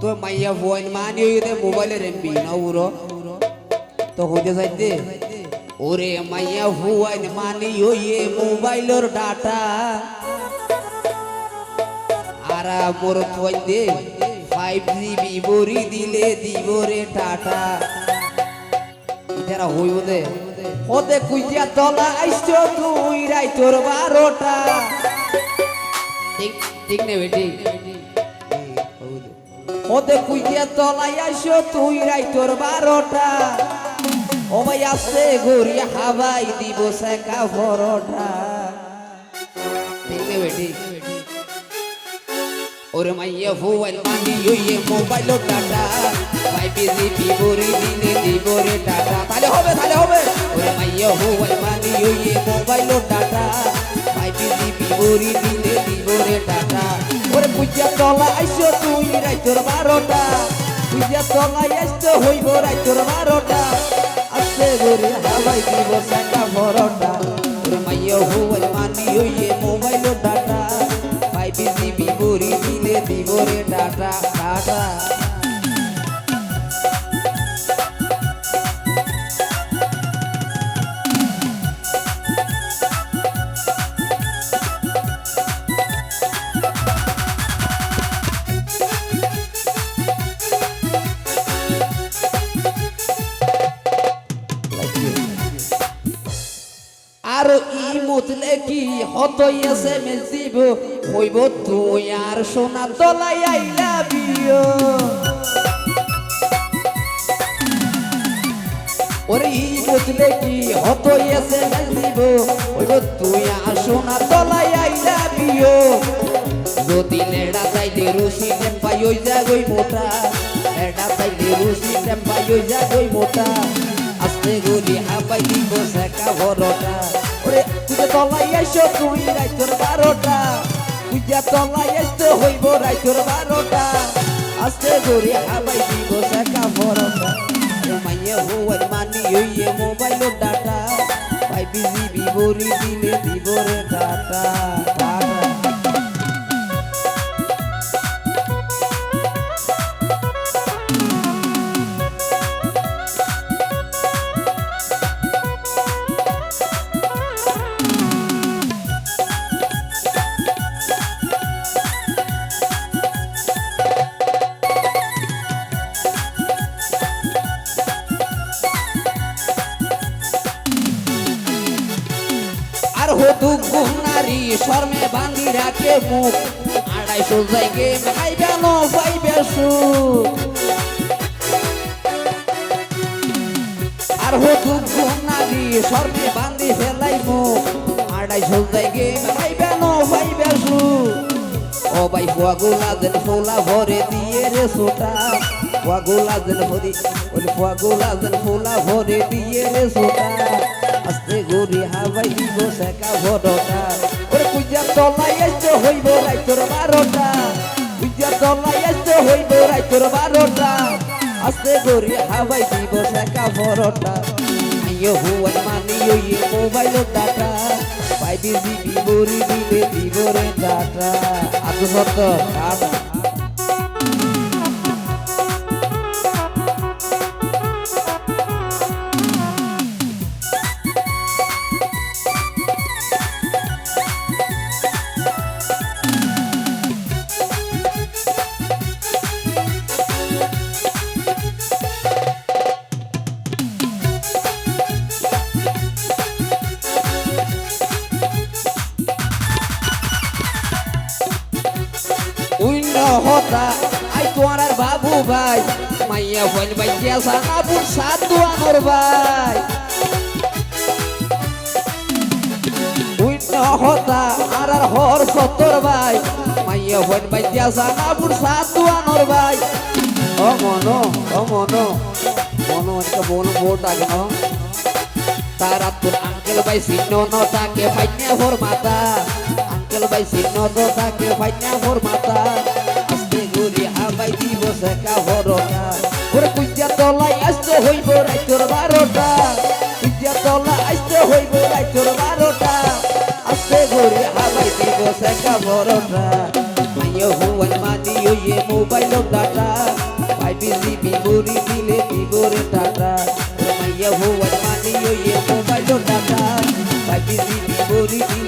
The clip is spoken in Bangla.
তো মাইয়া ফোন মানি হইতে মোবাইলের এমবি না উড়ো তো হইতে যাইতে ওরে মাইয়া হুয়াইন মানি হইয়ে মোবাইলের ডাটা আর মোর থই দে ফাইভ জিবি বড়ি দিলে দিব রে টাটা যারা হইব দে ওতে কুইয়া তলা আইছো তুই রাই তোর বারোটা ঠিক ঠিক নেই বেটি ওতে কুইয়া তলাই আইছো তুই রাই তোর বারোটা। ও ভাই আসছে ঘুরি হাবাই দিব সেকা ঠিক নেই বেটি ওরে মাইয়া মোবাইল মানি ইয়ে মোবাইল ডাটা ভাই, বিজি বিবরি দিনে দিব রে ডাটা তাহলে হবে তাহলে হবে। ওরে মাইয়া মোবাইল মানি ইয়ে মোবাইল ডাটা ভাই, বিজি বিবরি দিনে পূজা তলা আইসো তুই রাইতর বারোটা। পূজা তলা আইসো হইব রাইতর বারোটা। আসছে ঘুরে হাওয়াই দিব সাকা বড়টা মাইয়া মোবাইল মানি হইয়ে মোবাইল ডাটা। পাইবি দিবি বিবরি দিলে দিব রে ডাটা ডাটা। মুতলে কি হত এসে মেলছিব হইব তুই আর সোনা তলাই আই লাভ ইউ ওরে মুতলে কি হত এসে মেলছিব হইব তুই আর সোনা তলাই আই লাভ ইউ যদি নেড়া চাইলে রুসি টেম্পাই ওই জাগই মোটা। নেড়া চাইলে রুসি টেম্পাই ওই জাগই মোটা। আস্তে গলি হাবাই দিব সেকা ভরটা। ওরে তুই তলাই আইসো, তুই রাইতর বারোটা। পূজা তলাই আসতে হইব রাইতর বারোটা। আস্তে গলি হাবাই দিব সেকা ভরটা মাইয়ে হুয়ার মানি হইয়ে মোবাইল ডাটা। ভাই বিজি বিবরি দিলে দিব রে ডাটা শর্মে বান্ধি রাখে মুখ। আড়াইশো জায়গে ভাই বেন ভাই বেসু আর হো হতু গুনারি শর্মে বান্ধি ফেলাই মুখ। আড়াইশো জায়গে ভাই বেন ভাই বেসু ও ভাই ফুয়াগুলা যেন ফুলা ভরে দিয়ে রে সোটা ফুয়াগুলা যেন ভরি, ওই ফুয়াগুলা যেন ফুলা ভরে দিয়ে রে সোটা আস্তে গরি হাবাই দিব সেকা ভরটা পূজা তলাই আসতে হইব রাইতোর বারোটা। পূজা তলাই আসতে হইব রাইতোর বারোটা। আস্তে গরি হাবাই দিব সেকা ভরটা। আইয়ো হুয়াই মানি ইয়ে মোবাইল ডাটা পাই বিজি বিবরি দিলে দিব রে ডাটা আতো সত্য ডাটা হতা আই তোমার আর বাবু ভাই, মাইয়া বল ভাই কেসা নাবুর সাত দুয়ানোর ভাই। হতা আর আর হর সত্তর ভাই, মাইয়া বল ভাই কেসা নাবুর সাত দুয়ানোর ভাই। ও মনো ও মনো মনো একটা বল বোট আগে ন তারা তোর আঙ্কেল ভাই সিন্ন ন তাকে ফাইনা ভোর মাতা। আঙ্কেল ভাই তো তাকে ফাইনা ভোর মাতা। গুলি হাবাই দিব সেকা ভরটা ওরে কুইজা তলাই আসতে হইব রাইতোর বারোটা। কুইজা তলা আসতে হইব রাইতোর বারোটা। আস্তে গুলি হাবাই দিব সেকা ভরটা মাইয়া হুয়ান মানি ওই মোবাইল ডাটা। ফাইভ জিবি বড়ি দিলে দিবরে টাটা। মাইয়া হওয়ার মানি ওই মোবাইল ডাটা। ফাইভ জিবি বড়ি দিলে